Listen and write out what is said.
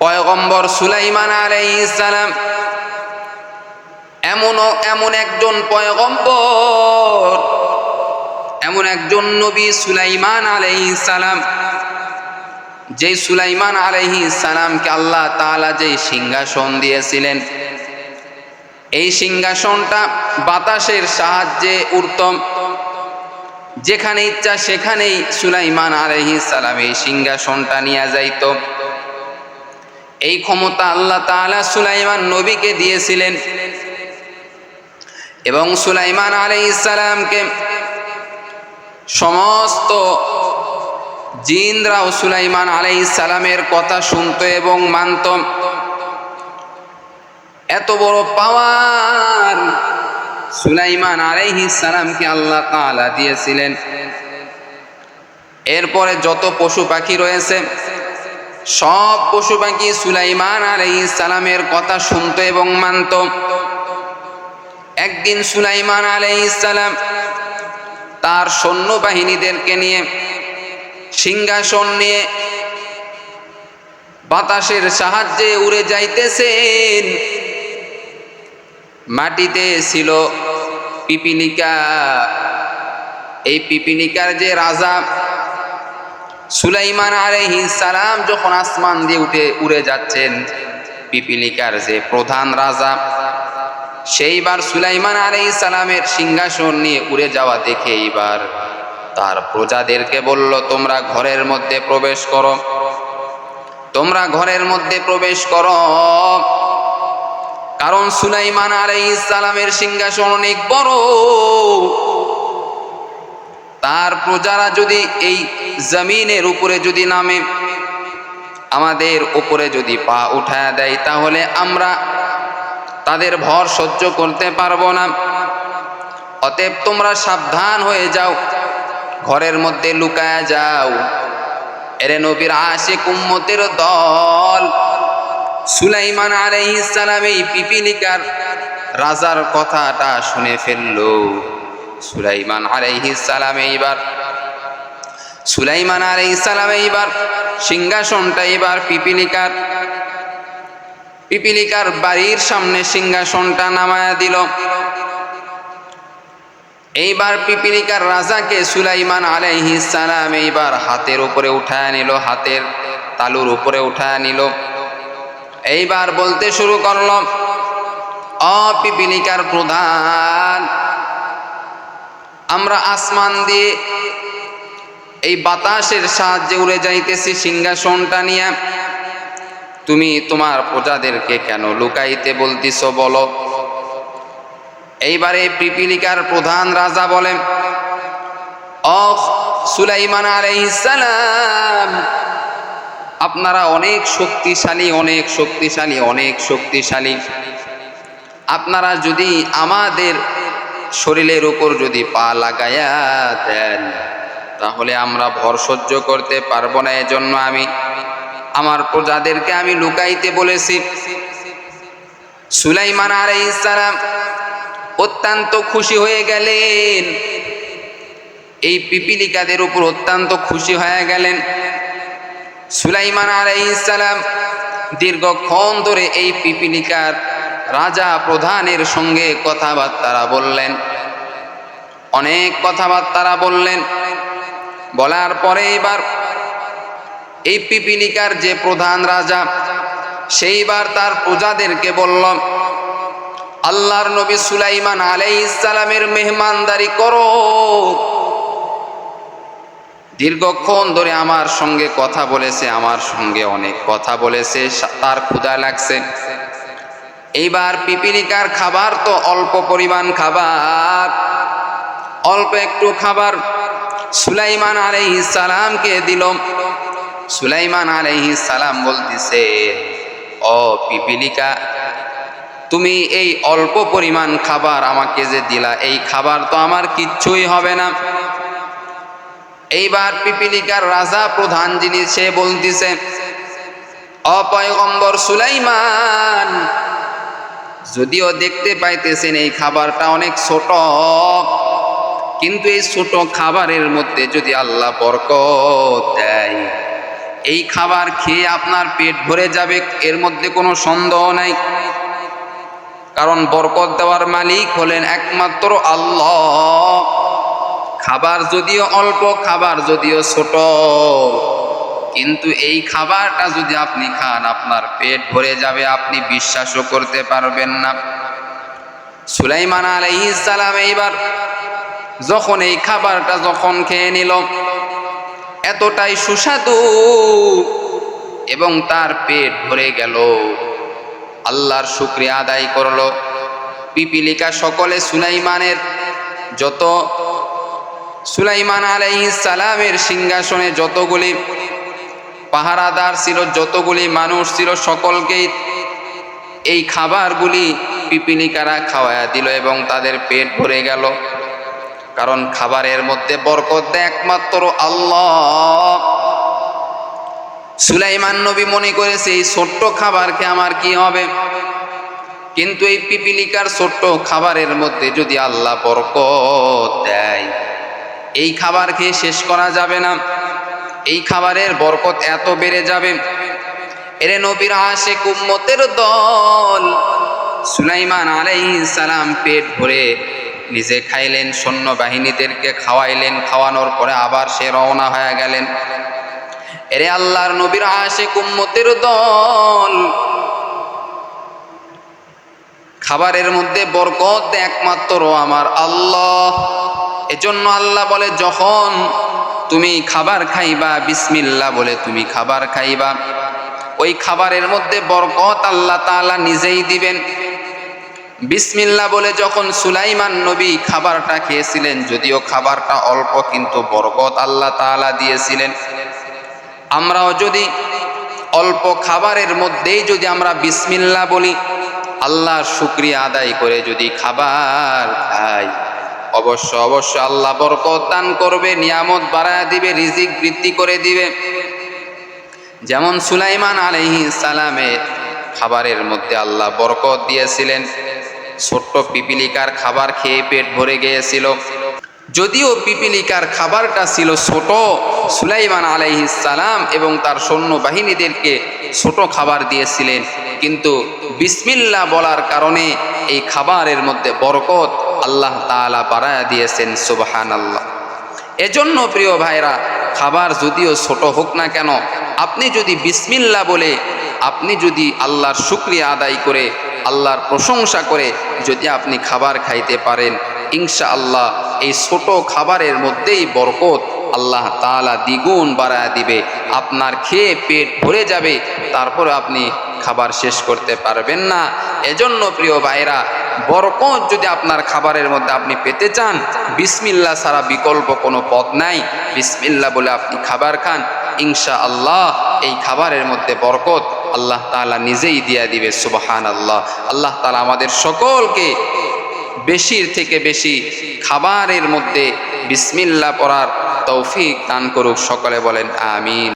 পয়গম্বর সুলাইমান আলাইহিসসালাম এমনও এমন একজন পয়গম্বর, এমন একজন নবী সুলাইমান আলাইহিসসালাম যে সুলাইমান আলাইহিস সালামকে আল্লাহ তালা যে সিংহাসন দিয়েছিলেন। এই সিংহাসনটা বাতাসের সাহায্যে উত্তম, যেখানে ইচ্ছা সেখানেই সুলাইমান আলাইহিস সালাম এই সিংহাসনটা নিয়ে যাইত। এই ক্ষমতা আল্লাহ তাআলা সুলাইমান নবীকে দিয়েছিলেন। এবং সুলাইমান আলাইহিস সালামকে সমস্ত জিনরাও সুলাইমান আলাইহিস সালামের কথা শুনত এবং মানত। এত বড় পাওয়ার সুলাইমান আলাইহিস সালামকে আল্লাহ তাআলা দিয়েছিলেন। এরপরে যত পশু পাখি রয়েছে সব পশু পাখি সুলাইমান আলাইহিস সালামের কথা শুনতো এবং মানত। একদিন সুলাইমান আলাইহিস সালাম তার সৈন্যবাহিনীদেরকে নিয়ে সিংহাসন নিয়ে বাতাসের সাহায্যে উড়ে যাইতেছেন। মাটিতে ছিল পিপিলিকা। এই পিপিলিকার যে রাজা সুলাইমান আলাইহিস সালাম যখন আসমান দিয়ে উঠে, উড়ে যাচ্ছেন, পিপিলিকার যে প্রধান রাজা, সেইবার সুলাইমান আলাইহিস সালামের সিংহাসন নিয়ে উড়ে যাওয়া দেখে এইবার তার প্রজাদেরকে বলল, তোমরা ঘরের মধ্যে প্রবেশ করো, তোমরা ঘরের মধ্যে প্রবেশ করো। কারণ সুলাইমান আলাইহিস সালামের সিংহাসন অনেক বড়। তার প্রজারা যদি এই জমিনের উপরে যদি নামে, আমাদের উপরে যদি পা উঠায় দেয়, তাহলে আমরা তাদের ভর সহ্য করতে পারব না। অতএব তোমরা সাবধান হয়ে যাও, ঘরের মধ্যে লুকায়া যাও। এরে নবীর আশে কুম্মতের দল, সুলাইমান আলাইহিস সালাম এই পিপিলিকার রাজার কথাটা শুনে ফেলল। সুলাইমান আলাইহিস সালাম এইবার, সুলাইমান আলাইহিস সালাম এইবার, সিংহাসনটা এবার পিপিলিকার পিপিলিকার বাড়ির সামনে সিংহাসনটা নামায়া দিল। এইবার পিপিলিকার রাজাকে সুলাইমান আলাইহিস সালাম এইবার হাতের উপরে উঠায় নিল, হাতের তালুর উপরে উঠায় নিল। এইবার বলতে শুরু করল অপিপিলিকার প্রধান আমরা আসমান দিয়ে এই বাতাসের সাহায্যে উড়ে যাইতেছি সিংহাসনটা নিয়ে। তুমি তোমার প্রজাদেরকে কেন লুকাইতে বলতিস বলো? এইবারে পিপিলিকার প্রধান রাজা বলেন সুলাইমান আলাইহিসসালাম আপনারা অনেক শক্তিশালী অনেক শক্তিশালী অনেক শক্তিশালী। আপনারা যদি আমাদের শরীরের উপর যদি পা লাগায়া দেন, তাহলে আমরা ভর সহ্য করতে পারব না। এজন্য আমি আমার প্রজাদেরকে আমি লুকাইতে বলেছি। সুলাইমান আলাইহিসসালাম অত্যন্ত খুশি হয়ে গেলেন। এই পিপিলিকাদের উপর অত্যন্ত খুশি হয়ে গেলেন। সুলাইমান আলাইহিসসালাম দীর্ঘক্ষণ ধরে এই পিপিলিকার রাজা প্রধানের সঙ্গে কথাবার্তারা বললেন। অনেক কথাবার্তারা বললেন। বলার পরে এবার এই পিপিলিকার যে প্রধান রাজা সেইবার তার প্রজাদেরকে বলল, আল্লাহর নবী সুলাইমান আলাই আলাইসালামের মেহমানদারি করো। দীর্ঘক্ষণ ধরে আমার সঙ্গে কথা বলেছে, আমার সঙ্গে অনেক কথা বলেছে তার ক্ষুদা লাগছে। এইবার পিপিলিকার খাবার তো অল্প পরিমাণ খাবার। অল্প একটু খাবার সুলাইমান আলাইহিস সালামকে দিল। সুলাইমান আলাইহিস সালাম বলতেছে, ও পিপিলিকা, তুমি এই অল্প পরিমাণ খাবার আমাকে যে দিলা, এই খাবার তো আমার কিচ্ছুই হবে না। এইবার পিপিলিকার রাজা প্রধান যিনি, সে বলতেছে অপয়গম্বর সুলাইমান যদিও দেখতে পাইতেছেন এই খাবারটা অনেক ছোট, কিন্তু এই ছোট খাবারের মধ্যে যদি আল্লাহ বরকত দেয়, এই খাবার খেয়ে আপনার পেট ভরে যাবে, এর মধ্যে কোনো সন্দেহ নাই। কারণ বরকত দেওয়ার মালিক হলেন একমাত্র আল্লাহ। খাবার যদিও অল্প, খাবার যদিও ছোট কিন্তু এই খাবারটা যদি আপনি খান, আপনার পেট ভরে যাবে, আপনি বিশ্বাসও করতে পারবেন না। সুলাইমান সালাম এইবার যখন এই খাবারটা যখন খেয়ে নিল, এতটাই সুস্বাদু এবং তার পেট ভরে গেল। আল্লাহর শুক্রিয়া আদায় করল। পিপিলিকা সকলে সুলাইমানের যত, সুলাইমান আলাইহিস সালামের সিংহাসনে যতগুলি পাহারাদার ছিল যতগুলি মানুষ ছিল সকলকেই এই খাবারগুলি পিপিলিকারা খাওয়ায়া দিল এবং তাদের পেট ভরে গেল। কারণ খাবারের মধ্যে বরকত দেয় একমাত্র আল্লাহ। সুলাইমান নবী মনে করেছে, এই ছোট্ট খাবার খেয়ে আমার কি হবে? কিন্তু এই পিপিলিকার ছোট্ট খাবারের মধ্যে যদি আল্লাহ বরকত দেয়, এই খাবার খেয়ে শেষ করা যাবে না। এই খাবারের বরকত এত বেড়ে যাবে। এরে নবীর আসে কুম্মতের দল সুলাইমান আলাইহিস সালাম পেট ভরে নিজে খাইলেন সৈন্য বাহিনীদেরকে খাওয়াইলেন, খাওয়ানোর পরে আবার সে রওনা হয়ে গেলেন। এরে আল্লাহর নবীর আসে কুম্মতের দল খাবারের মধ্যে বরকত একমাত্র আমার আল্লাহ। এজন্য আল্লাহ বলে, যখন তুমি খাবার খাইবা বিসমিল্লা বলে তুমি খাবার খাইবা। ওই খাবারের মধ্যে বরকত আল্লাহ তাআলা নিজেই দিবেন। বিসমিল্লা বলে যখন সুলাইমান নবী খাবারটা খেয়েছিলেন, যদিও খাবারটা অল্প, কিন্তু বরকত আল্লাহ তাআলা দিয়েছিলেন। আমরাও যদি অল্প খাবারের মধ্যেই যদি আমরা বিসমিল্লা বলি, আল্লাহর শুক্রিয়া আদায় করে যদি খাবার খাই। অবশ্য অবশ্য আল্লাহ বরকত দান করবে, নিয়ামত বাড়ায় দিবে, রিজিক বৃদ্ধি করে দিবে। যেমন সুলাইমান আলাইহি সালামের খাবারের মধ্যে আল্লাহ বরকত দিয়েছিলেন। ছোট্ট পিপিলিকার খাবার খেয়ে পেট ভরে গিয়েছিল। যদিও পিপিলিকার খাবারটা ছিল ছোট, সুলাইমান সালাম এবং তার সৈন্য বাহিনীদেরকে ছোট খাবার দিয়েছিলেন। কিন্তু বিসমিল্লা বলার কারণে এই খাবারের মধ্যে বরকত আল্লাহ তাআলা বাড়ায়া দিয়েছেন সুবহান আল্লাহ এজন্য প্রিয় ভাইরা, খাবার যদিও ছোট হোক না কেন, আপনি যদি বিসমিল্লা বলে, আপনি যদি আল্লাহর শুক্রিয়া আদায় করে, আল্লাহর প্রশংসা করে, যদি আপনি খাবার খাইতে পারেন ইনশা আল্লাহ এই ছোট খাবারের মধ্যেই বরকত আল্লাহ তাআলা দ্বিগুণ বাড়ায় দিবে। আপনার খেয়ে পেট ভরে যাবে, তারপরে আপনি খাবার শেষ করতে পারবেন না। এজন্য প্রিয় ভাইরা বরকত যদি আপনার খাবারের মধ্যে আপনি পেতে চান, বিসমিল্লা ছাড়া বিকল্প কোনো পথ নাই। বিসমিল্লা বলে আপনি খাবার খান। ইনশা আল্লাহ এই খাবারের মধ্যে বরকত আল্লাহ তাআলা নিজেই দিয়া দিবে সুবহান আল্লাহ আল্লাহ তাআলা আমাদের সকলকে বেশির থেকে বেশি খাবারের মধ্যে বিসমিল্লা পড়ার তৌফিক দান করুক, সকলে বলেন আমিন।